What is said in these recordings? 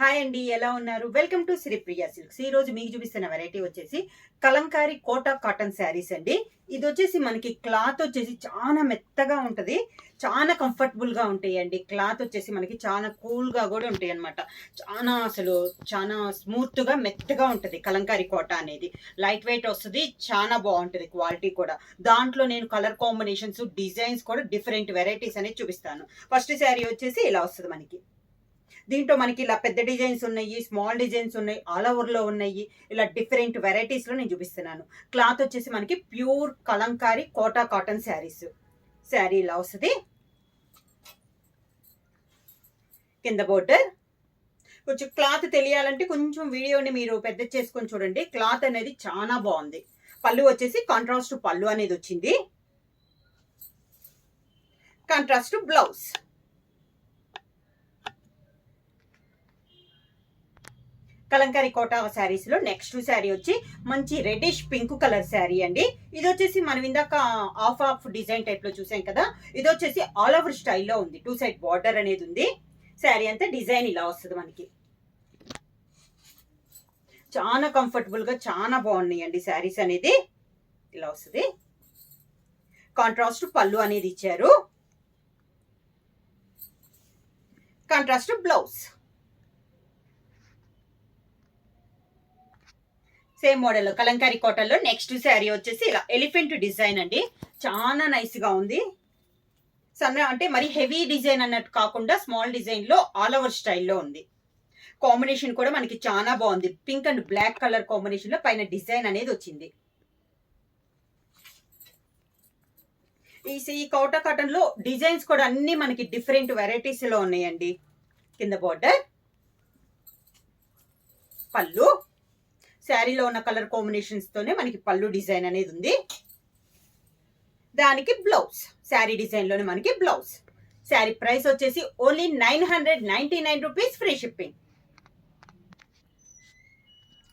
Hi అండి ఎలా ఉన్నారు? వెల్కమ్ టు శ్రీప్రియ సిల్క్స్ ఈ రోజు మీకు చూపిస్తున్న వెరైటీ వచ్చేసి కలంకారీ కోటా కాటన్ శారీస్ అండి. ఇది వచ్చేసి మనకి క్లాత్ వచ్చేసి చాలా మెత్తగా ఉంటుంది. చాలా కంఫర్టబుల్గా ఉంటాయి అండి. క్లాత్ వచ్చేసి మనకి చాలా కూల్గా కూడా ఉంటాయి అనమాట చాలా అసలు చాలా స్మూత్గా మెత్తగా ఉంటుంది కలంకారీ కోట అనేది. లైట్ వెయిట్ వస్తుంది చాలా బాగుంటుంది క్వాలిటీ కూడా. దాంట్లో నేను కలర్ కాంబినేషన్స్ డిజైన్స్ కూడా డిఫరెంట్ వెరైటీస్ అనేది చూపిస్తాను. ఫస్ట్ శారీ వచ్చేసి ఇలా వస్తుంది మనకి. దీంట్లో మనకి ఇలా పెద్ద డిజైన్స్ ఉన్నాయి స్మాల్ డిజైన్స్ ఉన్నాయి ఆల్ ఓవర్లో ఉన్నాయి ఇలా డిఫరెంట్ వెరైటీస్లో నేను చూపిస్తున్నాను. క్లాత్ వచ్చేసి మనకి ప్యూర్ కలంకారీ కోటా కాటన్ శారీస్. శారీ ఇలా వస్తుంది. కింద బోర్డర్. కొంచెం క్లాత్ తెలియాలంటే కొంచెం వీడియోని మీరు పెద్ద చేసుకొని చూడండి. క్లాత్ అనేది చాలా బాగుంది. పళ్ళు వచ్చేసి కాంట్రాస్ట్ పళ్ళు అనేది వచ్చింది. కాంట్రాస్ట్ బ్లౌజ్ కలంకారీ కోటా శారీస్లో నెక్స్ట్ శారీ వచ్చి మంచి రెడిష్ పింక్ కలర్ శారీ అండి. ఇది వచ్చేసి మనం ఇందాక ఆఫ్ ఆఫ్ డిజైన్ టైప్లో చూసాం కదా. ఇది వచ్చేసి ఆల్ ఓవర్ స్టైల్లో ఉంది. టూ సైడ్ బార్డర్ అనేది ఉంది. శారీ అంతా డిజైన్ ఇలా వస్తుంది మనకి. చాలా కంఫర్టబుల్గా చాలా బాగున్నాయండి శారీస్ అనేది. ఇలా వస్తుంది. కాంట్రాస్ట్ పళ్ళు అనేది ఇచ్చారు. Contrast blouse same model Kalamkari కోటల్లో next sari వచ్చేసి ఇలా ఎలిఫెంట్ డిజైన్ అండి. చాలా నైస్గా ఉంది. సన్న అంటే మరి హెవీ డిజైన్ అన్నట్టు కాకుండా స్మాల్ డిజైన్లో ఆల్ ఓవర్ స్టైల్లో ఉంది. కాంబినేషన్ కూడా మనకి చాలా బాగుంది. పింక్ అండ్ బ్లాక్ కలర్ కాంబినేషన్లో పైన డిజైన్ అనేది వచ్చింది. ఈ ఈ కౌటా కాటన్లో డిజైన్స్ కూడా అన్ని మనకి డిఫరెంట్ వెరైటీస్లో ఉన్నాయండి. కింద బార్డర్ పళ్ళు శారీలో ఉన్న కలర్ కాంబినేషన్స్ తోనే మనకి పళ్ళు డిజైన్ అనేది ఉంది. దానికి బ్లౌజ్. శారీ డిజైన్లోనే మనకి బ్లౌజ్. శారీ ప్రైస్ వచ్చేసి only nine hundred ninety nine rupees free shipping.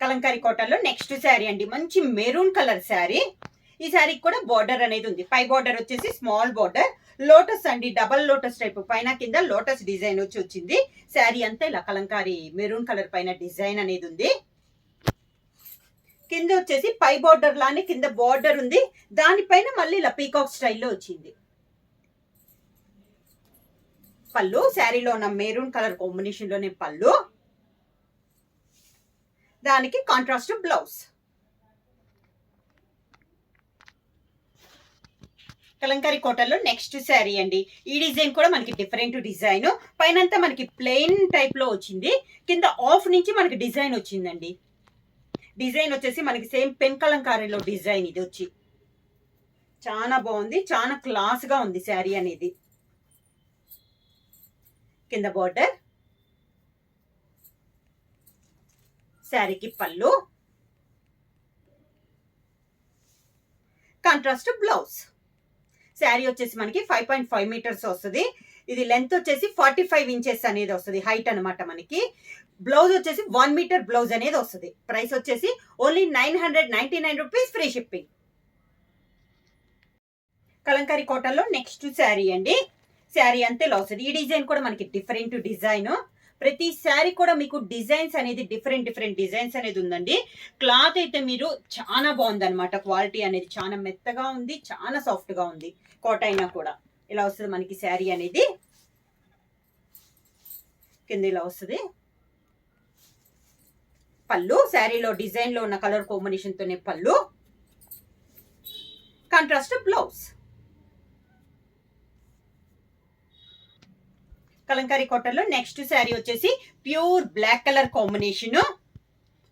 Kalamkari కోటల్లో next sari అండి. మంచి మెరూన్ కలర్ శారీ. ఈ శారీకి కూడా బార్డర్ అనేది ఉంది. పై బార్డర్ వచ్చేసి స్మాల్ బార్డర్ లోటస్ అండి. డబల్ లోటస్ టైప్ పైన కింద లోటస్ డిజైన్ వచ్చి వచ్చింది. శారీ అంతా ఇలా కలంకారీ మెరూన్ కలర్ పైన డిజైన్ అనేది ఉంది. కింద వచ్చేసి పై బార్డర్ లానే కింద బార్డర్ ఉంది. దానిపైన మళ్ళీ ఇలా పీకాక్ స్టైల్లో వచ్చింది. పళ్ళు శారీలో ఉన్న మెరూన్ కలర్ కాంబినేషన్లోనే పళ్ళు. దానికి కాంట్రాస్ట్ బ్లౌజ్ కలంకారీ కోటల్లో నెక్స్ట్ శారీ అండి. ఈ డిజైన్ కూడా మనకి డిఫరెంట్ డిజైన్ పైనంతా మనకి ప్లెయిన్ టైప్లో వచ్చింది. కింద ఆఫ్ నుంచి మనకి డిజైన్ వచ్చిందండి. డిజైన్ వచ్చేసి మనకి సేమ్ పెన్ కలంకారీలో డిజైన్ ఇది వచ్చి. చాలా బాగుంది. చాలా క్లాస్గా ఉంది శారీ అనేది. కింద బార్డర్. శారీకి పళ్ళు. Contrast blouse. శారీ వచ్చేసి మనకి ఫైవ్ పాయింట్ ఫైవ్ మీటర్స్ వస్తుంది. ఇది లెంత్ వచ్చేసి ఫార్టీ ఫైవ్ ఇంచెస్ అనేది వస్తుంది హైట్ అనమాట మనకి. బ్లౌజ్ వచ్చేసి వన్ మీటర్ బ్లౌజ్ అనేది వస్తుంది. ప్రైస్ వచ్చేసి only nine hundred ninety nine rupees free shipping Kalamkari కోటల్లో next sari అండి. శారీ అంతే ఇలా వస్తుంది ఈ డిజైన్ కూడా మనకి డిఫరెంట్ డిజైన్ ప్రతి శారీ కూడా మీకు డిజైన్స్ అనేది డిఫరెంట్ డిఫరెంట్ డిజైన్స్ అనేది ఉందండి. క్లాత్ అయితే మీరు చాలా బాగుంది అనమాట క్వాలిటీ అనేది చాలా మెత్తగా ఉంది చాలా సాఫ్ట్గా ఉంది. కోట అయినా కూడా. ఇలా వస్తుంది మనకి శారీ అనేది. కింద ఇలా వస్తుంది. పళ్ళు శారీలో డిజైన్లో ఉన్న కలర్ కాంబినేషన్తోనే పళ్ళు. Contrast blouse. కలంకారీ కోటల్లో నెక్స్ట్ శారీ వచ్చేసి pure black colour combination.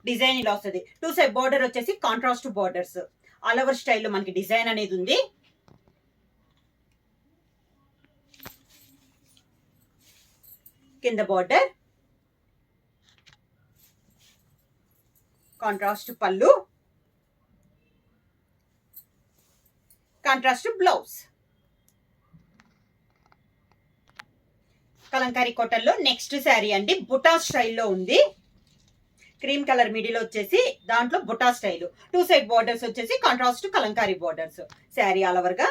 Design ఇలా వస్తుంది. టూ సైడ్ బార్డర్ వచ్చేసి కాంట్రాస్ట్ బార్డర్స్. ఆల్ ఓవర్ స్టైల్లో మనకి డిజైన్ అనేది ఉంది. కింద బార్డర్ కాంట్రాస్ట్ పళ్ళు కాంట్రాస్ట్ బ్లౌజ్ కలంకారీ కోటల్లో నెక్స్ట్ శారీ అండి. బుటా స్టైల్లో ఉంది. క్రీమ్ కలర్ మిడిల్ వచ్చేసి దాంట్లో బుటా స్టైల్. టూ సైడ్ బార్డర్స్ వచ్చేసి contrast Kalamkari borders sari all ఓవర్గా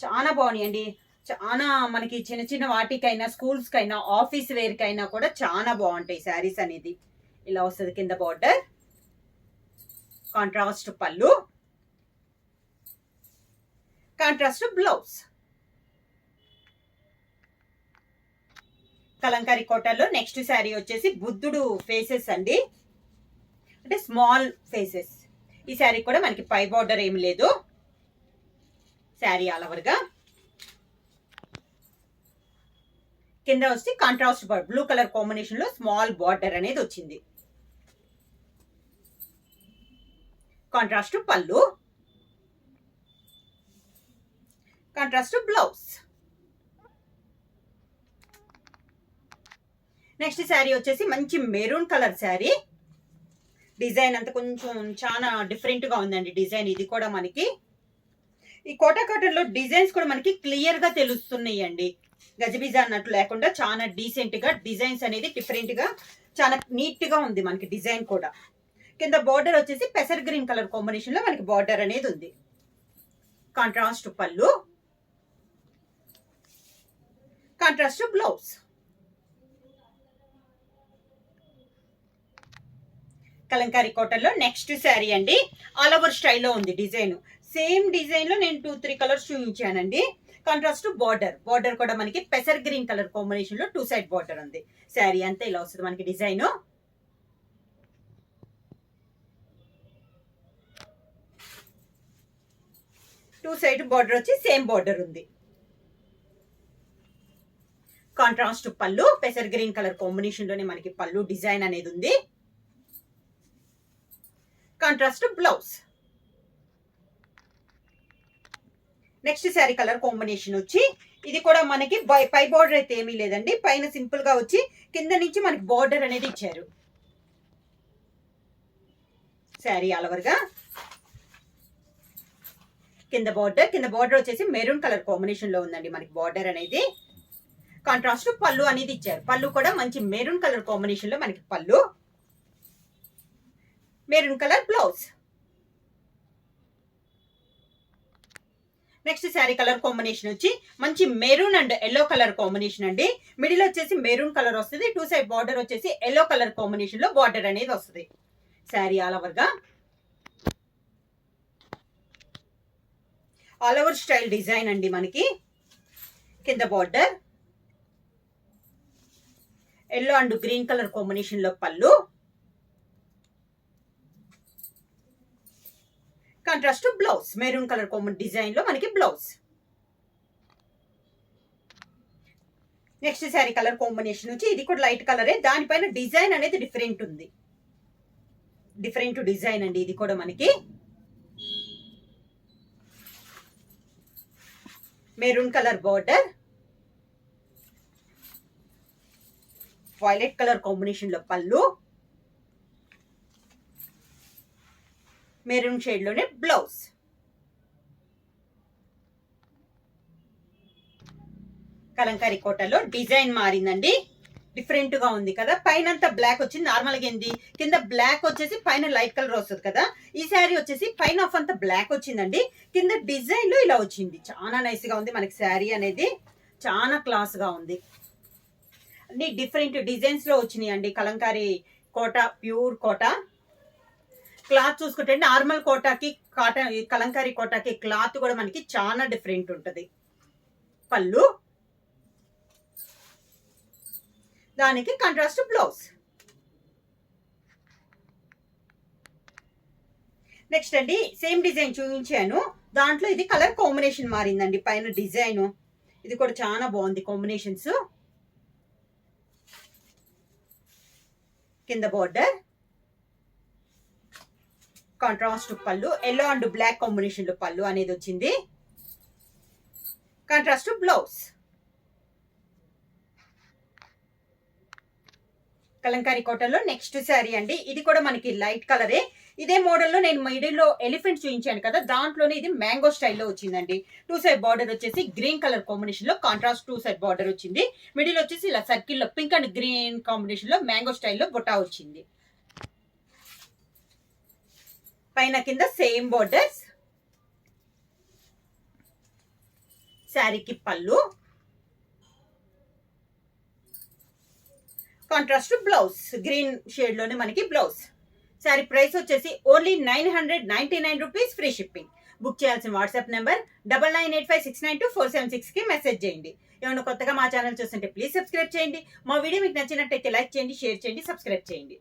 చాలా బాగున్నాయండి. చాలా మనకి చిన్న చిన్న వాటికైనా స్కూల్స్కైనా ఆఫీస్ వేర్కైనా కూడా చాలా బాగుంటాయి శారీస్ అనేది. ఇలా వస్తుంది కింద బార్డర్ కాంట్రాస్ట్ పళ్ళు. కాంట్రాస్ట్ బ్లౌజ్ కలంకారీ కోటలో నెక్స్ట్ శారీ వచ్చేసి బుద్ధుడు ఫేసెస్ అండి. అంటే స్మాల్ ఫేసెస్ ఈ శారీ కూడా మనకి పై బార్డర్ ఏమి లేదు. శారీ ఆల్ ఓవర్గా కింద వచ్చి కాంట్రాస్ట్ బ్లూ కలర్ కాంబినేషన్లో స్మాల్ బార్డర్ అనేది వచ్చింది. కాంట్రాస్ట్ పళ్ళు. కాంట్రాస్ట్ బ్లౌజ్ నెక్స్ట్ శారీ వచ్చేసి మంచి మెరూన్ కలర్ శారీ డిజైన్ అంతా కొంచెం చాలా డిఫరెంట్గా ఉందండి డిజైన్ ఇది కూడా మనకి. ఈ కోటా కాటన్లో డిజైన్స్ కూడా మనకి క్లియర్గా తెలుస్తున్నాయి అండి గజబిజా అన్నట్టు లేకుండా చాలా డీసెంట్గా డిజైన్స్ అనేది డిఫరెంట్గా చాలా నీట్గా ఉంది మనకి డిజైన్ కూడా. కింద బార్డర్ వచ్చేసి పెసర్ గ్రీన్ కలర్ కాంబినేషన్లో మనకి బార్డర్ అనేది ఉంది. కాంట్రాస్ట్ పళ్ళు. కాంట్రాస్ట్ బ్లౌజ్ కలంకారీ కోటల్లో నెక్స్ట్ శారీ అండి. ఆల్ ఓవర్ స్టైల్లో ఉంది డిజైన్ సేమ్ డిజైన్లో నేను టూ త్రీ కలర్స్ చూపించానండి. కాంట్రాస్ట్ బార్డర్ బార్డర్ కూడా మనకి పెసర్ గ్రీన్ కలర్ కాంబినేషన్లో టూ సైడ్ బార్డర్ ఉంది. శారీ అంతా ఇలా వస్తుంది మనకి డిజైన్. టూ సైడ్ బార్డర్ వచ్చి సేమ్ బార్డర్ ఉంది. కాంట్రాస్ట్ పళ్ళు. పెసర్ గ్రీన్ కలర్ కాంబినేషన్లోనే మనకి పళ్ళు డిజైన్ అనేది ఉంది. Contrast blouse next sari colour combination వచ్చి ఇది కూడా మనకి పై బార్డర్ అయితే ఏమీ లేదండి. పైన సింపుల్గా వచ్చి కింద నుంచి మనకి బార్డర్ అనేది ఇచ్చారు. శారీ అలవర్గా కింద బార్డర్ కింద బార్డర్ వచ్చేసి మెరూన్ కలర్ కాంబినేషన్లో ఉందండి మనకి బార్డర్ అనేది. కాంట్రాస్ట్ పళ్ళు అనేది ఇచ్చారు. పళ్ళు కూడా మంచి మెరూన్ కలర్ కాంబినేషన్లో మనకి పళ్ళు. Maroon colour blouse next sari colour combination వచ్చి మంచి maroon and yellow colour combination అండి. మిడిల్ వచ్చేసి మెరూన్ కలర్ వస్తుంది. టూ సైడ్ బార్డర్ వచ్చేసి ఎల్లో కలర్ కాంబినేషన్లో బార్డర్ అనేది వస్తుంది. శారీ ఆల్ ఓవర్గా. ఆల్ ఓవర్ స్టైల్ డిజైన్ అండి మనకి. కింద border. Yellow and green colour కాంబినేషన్లో పళ్ళు. Contrast blouse maroon colour combine డిజైన్లో మనకి blouse next sari colour combination వచ్చి ఇది కూడా లైట్ కలరే దానిపైన డిజైన్ అనేది డిఫరెంట్ ఉంది డిఫరెంట్ డిజైన్ అండి ఇది కూడా మనకి maroon colour border violet colour కాంబినేషన్లో పళ్ళు మెరూన్ షేడ్లోనే బ్లౌజ్ కలంకారీ కోటలో డిజైన్ మారిందండి. డిఫరెంట్గా ఉంది కదా. పైన అంతా బ్లాక్ వచ్చింది నార్మల్గా ఏంది? కింద బ్లాక్ వచ్చేసి పైన లైట్ కలర్ వస్తుంది కదా. ఈ శారీ వచ్చేసి పైన ఆఫ్ అంతా బ్లాక్ వచ్చిందండి. కింద డిజైన్లో ఇలా వచ్చింది. చాలా నైస్గా ఉంది మనకి శారీ అనేది. చాలా క్లాస్గా ఉంది. అన్ని డిఫరెంట్ డిజైన్స్లో వచ్చినాయి అండి కలంకారీ కోట ప్యూర్ కోట. క్లాత్ చూసుకుంటే నార్మల్ కోటాకి కాటన్ కలంకారీ కోటాకి క్లాత్ కూడా మనకి చాలా డిఫరెంట్ ఉంటుంది. పళ్ళు. దానికి కంట్రాస్ట్ బ్లౌజ్ నెక్స్ట్ అండి సేమ్ డిజైన్ చూపించాను. దాంట్లో ఇది కలర్ కాంబినేషన్ మారిందండి పైన డిజైన్. ఇది కూడా చాలా బాగుంది కాంబినేషన్స్ కింద బార్డర్ కాంట్రాస్ట్ పళ్ళు ఎల్లో అండ్ బ్లాక్ కాంబినేషన్లో పళ్ళు అనేది వచ్చింది. Contrast blouse. కలంకారీ కోటలో నెక్స్ట్ శారీ అండి. ఇది కూడా మనకి లైట్ కలరే ఇదే మోడల్లో నేను మిడిల్లో ఎలిఫెంట్ చూపించాను కదా దాంట్లోనే ఇది మ్యాంగో స్టైల్లో వచ్చిందండి. టూ సైడ్ బార్డర్ వచ్చేసి గ్రీన్ కలర్ కాంబినేషన్లో కాంట్రాస్ట్ టూ సైడ్ బార్డర్ వచ్చింది. మిడిల్ వచ్చేసి ఇలా సర్కిల్లో పింక్ అండ్ గ్రీన్ కాంబినేషన్లో మ్యాంగో స్టైల్లో బొటా వచ్చింది. పైన కింద సేమ్ బోర్డర్స్ శారీకి పళ్ళు. కాంట్రాస్ట్ బ్లౌజ్ గ్రీన్ షేడ్లోనే మనకి బ్లౌజ్ శారీ ప్రైస్ వచ్చేసి only nine hundred ninety nine rupees free shipping book చేయాల్సిన WhatsApp number double nine eight five six nine two four seven సిక్స్కి మెసేజ్ చేయండి. ఏమైనా కొత్తగా మా ఛానల్ చూస్తుంటే ప్లీజ్ సబ్స్క్రైబ్ చేయండి. మా వీడియో మీకు నచ్చినట్టయితే లైక్ చేయండి షేర్ చేయండి సబ్స్క్రైబ్ చేయండి.